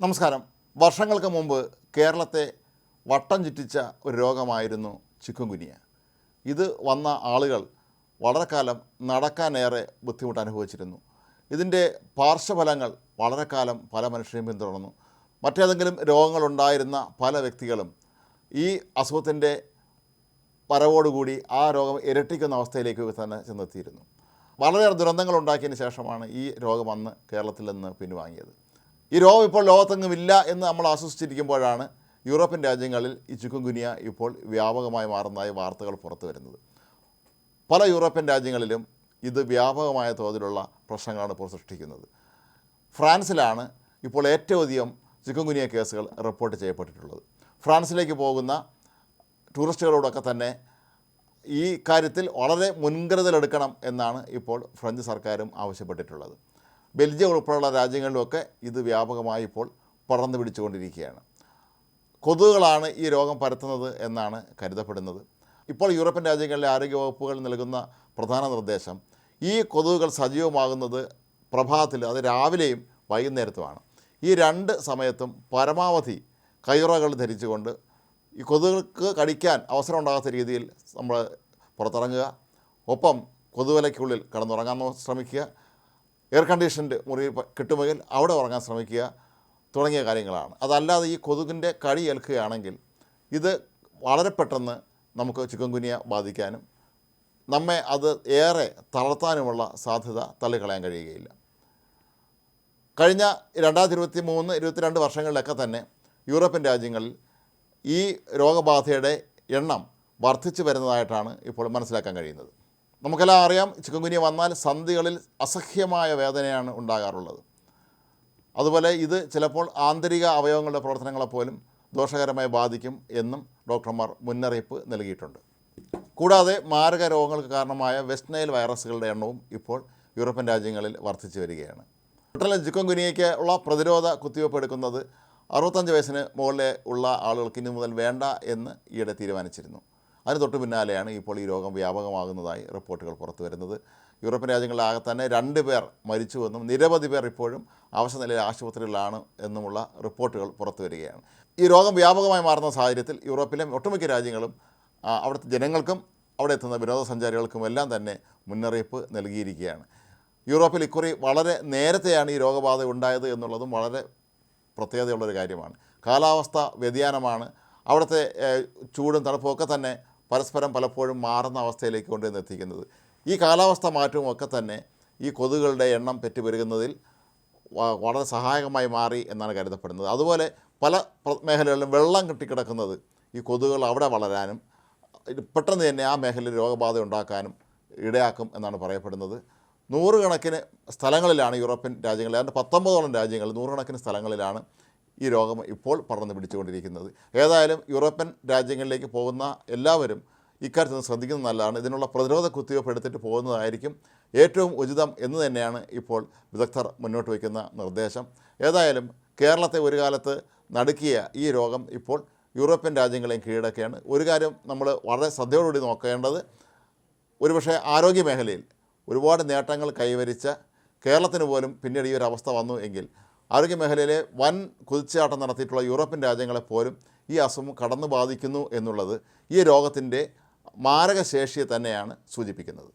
നമസ്കാരം. വർഷങ്ങൾക്ക് മുമ്പ് കേരളത്തെ വട്ടം ചുറ്റിച്ച ഒരു രോഗമായിരുന്നു ചിക്കുങ്കുനിയ ഇത് വന്ന ആളുകൾ വളരെ കാലം നടക്കാനേറെ ബുദ്ധിമുട്ട് അനുഭവിച്ചിരുന്നു ഇതിന്റെ പാർശ്വഫലങ്ങൾ വളരെ കാലം പല മനുഷ്യരെയും പിന്തുടർന്നു. മറ്റേതെങ്കിലും രോഗങ്ങളുണ്ടായിരുന്ന പല വ്യക്തികളും ഈ അസുഖത്തിന്റെ വരവോടുകൂടി ആ രോഗം ഇരട്ടിക്കുന്ന അവസ്ഥയിലേക്ക് തന്നെ ചെന്നെത്തിയിരുന്നു. വളരെയേറെ ദുരന്തങ്ങൾ ഉണ്ടാക്കിയതിന് ശേഷമാണ് ഈ രോഗം അന്ന് കേരളത്തിൽ നിന്ന് പിൻവാങ്ങിയത്. ഈ രോഗം ഇപ്പോൾ ലോകത്തെങ്ങും ഇല്ല എന്ന് നമ്മൾ ആശ്വസിച്ചിരിക്കുമ്പോഴാണ് യൂറോപ്യൻ രാജ്യങ്ങളിൽ ഈ ചുക്കുംകുനിയ ഇപ്പോൾ വ്യാപകമായി മാറുന്നതായി വാർത്തകൾ പുറത്തു വരുന്നത്. പല യൂറോപ്യൻ രാജ്യങ്ങളിലും ഇത് വ്യാപകമായ തോതിലുള്ള പ്രശ്നങ്ങളാണ് ഇപ്പോൾ സൃഷ്ടിക്കുന്നത്. ഫ്രാൻസിലാണ് ഇപ്പോൾ ഏറ്റവും അധികം ചിക്കൻ ഗുനിയ കേസുകൾ റിപ്പോർട്ട് ചെയ്യപ്പെട്ടിട്ടുള്ളത്. ഫ്രാൻസിലേക്ക് പോകുന്ന ടൂറിസ്റ്റുകളോടൊക്കെ തന്നെ ഈ കാര്യത്തിൽ വളരെ മുൻകരുതലെടുക്കണം എന്നാണ് ഇപ്പോൾ ഫ്രഞ്ച് സർക്കാരും ആവശ്യപ്പെട്ടിട്ടുള്ളത്. ബെൽജിയം ഉൾപ്പെടെയുള്ള രാജ്യങ്ങളിലുമൊക്കെ ഇത് വ്യാപകമായി ഇപ്പോൾ പടർന്നു പിടിച്ചുകൊണ്ടിരിക്കുകയാണ്. കൊതുകുകളാണ് ഈ രോഗം പരത്തുന്നത് എന്നാണ് കരുതപ്പെടുന്നത്. ഇപ്പോൾ യൂറോപ്യൻ രാജ്യങ്ങളിലെ ആരോഗ്യ വകുപ്പുകൾ നൽകുന്ന പ്രധാന നിർദ്ദേശം ഈ കൊതുകുകൾ സജീവമാകുന്നത് പ്രഭാതത്തിൽ അത് രാവിലെയും വൈകുന്നേരത്തുമാണ്. ഈ രണ്ട് സമയത്തും പരമാവധി കൈയുറകൾ ധരിച്ചുകൊണ്ട് ഈ കൊതുകുകൾക്ക് കടിക്കാൻ അവസരം ഉണ്ടാകാത്ത രീതിയിൽ നമ്മൾ പുറത്തിറങ്ങുക. ഒപ്പം കൊതുവലയ്ക്കുള്ളിൽ കിടന്നുറങ്ങാൻ ശ്രമിക്കുക. എയർ കണ്ടീഷൻഡ് മുറി കിട്ടുമെങ്കിൽ അവിടെ ഉറങ്ങാൻ ശ്രമിക്കുക തുടങ്ങിയ കാര്യങ്ങളാണ്. അതല്ലാതെ ഈ കൊതുകിന്റെ കടി ഏൽക്കുകയാണെങ്കിൽ ഇത് വളരെ പെട്ടെന്ന് നമുക്ക് ചിക്കൻ ഗുനിയ ബാധിക്കാനും നമ്മെ അത് ഏറെ തളർത്താനുമുള്ള സാധ്യത തള്ളിക്കളയാൻ കഴിയുകയില്ല. കഴിഞ്ഞ രണ്ടായിരത്തി ഇരുപത്തി മൂന്ന് ഇരുപത്തിരണ്ട് വർഷങ്ങളിലൊക്കെ തന്നെ യൂറോപ്യൻ രാജ്യങ്ങളിൽ ഈ രോഗബാധയുടെ എണ്ണം വർദ്ധിച്ചു വരുന്നതായിട്ടാണ് ഇപ്പോൾ മനസ്സിലാക്കാൻ കഴിയുന്നത്. നമുക്കെല്ലാം അറിയാം ചിക്കൻകുനിയ വന്നാൽ സന്ധികളിൽ അസഹ്യമായ വേദനയാണ് ഉണ്ടാകാറുള്ളത്. അതുപോലെ ഇത് ചിലപ്പോൾ ആന്തരിക അവയവങ്ങളുടെ പ്രവർത്തനങ്ങളെ പോലും ദോഷകരമായി ബാധിക്കും എന്നും ഡോക്ടർമാർ മുന്നറിയിപ്പ് നൽകിയിട്ടുണ്ട്. കൂടാതെ മാരക രോഗങ്ങൾക്ക് കാരണമായ വെസ്റ്റ് നൈൽ വൈറസുകളുടെ എണ്ണവും ഇപ്പോൾ യൂറോപ്യൻ രാജ്യങ്ങളിൽ വർദ്ധിച്ചു വരികയാണ്. ബ്രിട്ടനിലെ ചിക്കൻഗുനിയയ്ക്ക് ഉള്ള പ്രതിരോധ കുത്തിവയ്പ്പ് എടുക്കുന്നത് അറുപത്തഞ്ച് വയസ്സിന് മുകളിലെ ഉള്ള ആളുകൾക്ക് ഇനി മുതൽ വേണ്ട എന്ന് ഈയിടെ തീരുമാനിച്ചിരുന്നു. അതിന് തൊട്ട് പിന്നാലെയാണ് ഇപ്പോൾ ഈ രോഗം വ്യാപകമാകുന്നതായി റിപ്പോർട്ടുകൾ പുറത്തു വരുന്നത്. യൂറോപ്യൻ രാജ്യങ്ങളിലാകെ തന്നെ രണ്ട് പേർ മരിച്ചുവെന്നും നിരവധി പേർ ഇപ്പോഴും അവശനിലയിൽ ആശുപത്രികളിലാണ് എന്നുമുള്ള റിപ്പോർട്ടുകൾ പുറത്തു വരികയാണ്. ഈ രോഗം വ്യാപകമായി മാറുന്ന സാഹചര്യത്തിൽ യൂറോപ്പിലെ ഒട്ടുമിക്ക രാജ്യങ്ങളും അവിടുത്തെ ജനങ്ങൾക്കും അവിടെ എത്തുന്ന വിനോദസഞ്ചാരികൾക്കും എല്ലാം തന്നെ മുന്നറിയിപ്പ് നൽകിയിരിക്കുകയാണ്. യൂറോപ്പിൽ ഇക്കുറി വളരെ നേരത്തെയാണ് ഈ രോഗബാധ ഉണ്ടായത് എന്നുള്ളതും വളരെ പ്രത്യേകതയുള്ളൊരു കാര്യമാണ്. കാലാവസ്ഥ വ്യതിയാനമാണ്. അവിടുത്തെ ചൂടും തണുപ്പും ഒക്കെ തന്നെ പരസ്പരം പലപ്പോഴും മാറുന്ന അവസ്ഥയിലേക്ക് കൊണ്ടുവന്ന് എത്തിക്കുന്നത്. ഈ കാലാവസ്ഥ മാറ്റവും ഒക്കെ തന്നെ ഈ കൊതുകുകളുടെ എണ്ണം പെറ്റുപെരുകുന്നതിൽ വളരെ സഹായകമായി മാറി എന്നാണ് കരുതപ്പെടുന്നത്. അതുപോലെ പല മേഖലകളിലും വെള്ളം കെട്ടിക്കിടക്കുന്നത് ഈ കൊതുകുകൾ അവിടെ വളരാനും പെട്ടെന്ന് തന്നെ ആ മേഖലയിൽ രോഗബാധ ഉണ്ടാക്കാനും ഇടയാക്കും എന്നാണ് പറയപ്പെടുന്നത്. നൂറുകണക്കിന് സ്ഥലങ്ങളിലാണ് യൂറോപ്യൻ രാജ്യങ്ങളിൽ അതിന്റെ പത്തൊമ്പതോളം രാജ്യങ്ങളിൽ നൂറുകണക്കിന് സ്ഥലങ്ങളിലാണ് ഈ രോഗം ഇപ്പോൾ പടർന്നു പിടിച്ചുകൊണ്ടിരിക്കുന്നത്. ഏതായാലും യൂറോപ്യൻ രാജ്യങ്ങളിലേക്ക് പോകുന്ന എല്ലാവരും ഇക്കാര്യത്തിൽ ശ്രദ്ധിക്കുന്നത് നല്ലതാണ്. ഇതിനുള്ള പ്രതിരോധ കുത്തിവയ്പ് എടുത്തിട്ട് പോകുന്നതായിരിക്കും ഏറ്റവും ഉചിതം എന്ന് തന്നെയാണ് ഇപ്പോൾ വിദഗ്ധർ മുന്നോട്ട് വയ്ക്കുന്ന നിർദ്ദേശം. ഏതായാലും കേരളത്തെ ഒരു കാലത്ത് നടുക്കിയ ഈ രോഗം ഇപ്പോൾ യൂറോപ്യൻ രാജ്യങ്ങളെയും കീഴടക്കുകയാണ്. ഒരു കാര്യം നമ്മൾ വളരെ ശ്രദ്ധയോടുകൂടി നോക്കേണ്ടത് ഒരുപക്ഷെ ആരോഗ്യ മേഖലയിൽ ഒരുപാട് നേട്ടങ്ങൾ കൈവരിച്ച കേരളത്തിന് പോലും പിന്നീട് ഈ ഒരു അവസ്ഥ വന്നു എങ്കിൽ ആരോഗ്യ മേഖലയിലെ വൻ കുതിച്ചാട്ടം നടത്തിയിട്ടുള്ള യൂറോപ്യൻ രാജ്യങ്ങളെ പോലും ഈ അസുഖം കടന്നു ബാധിക്കുന്നു എന്നുള്ളത് ഈ രോഗത്തിന്റെ മാരകശേഷിയെ തന്നെയാണ് സൂചിപ്പിക്കുന്നത്.